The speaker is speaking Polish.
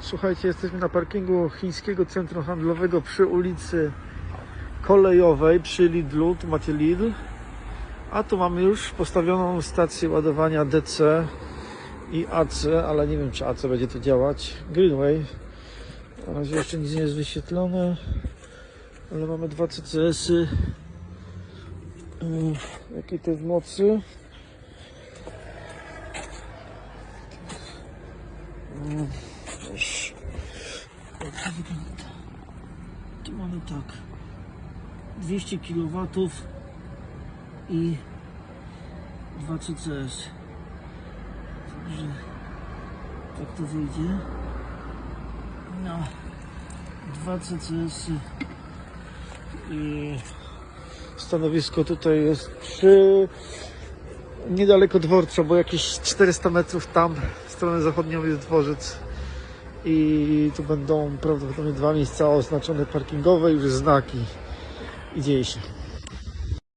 Słuchajcie, jesteśmy na parkingu chińskiego centrum handlowego przy ulicy Kolejowej, przy Lidlu. Tu macie Lidl. A tu mamy już postawioną stację ładowania DC i AC, ale nie wiem czy AC będzie tu działać. Greenway. Na razie jeszcze nic nie jest wyświetlone, ale mamy dwa CCS-y. Yy, Jakiej to jest mocy? Yy, już. Jak to wygląda? Tu mamy tak 200 kW i 2 CCS. Także tak to wyjdzie. No, 2 CCS i stanowisko tutaj jest przy niedaleko dworca, bo jakieś 400 metrów tam w stronę zachodnią jest dworzec i tu będą prawdopodobnie dwa miejsca oznaczone parkingowe, już znaki i dzieje się.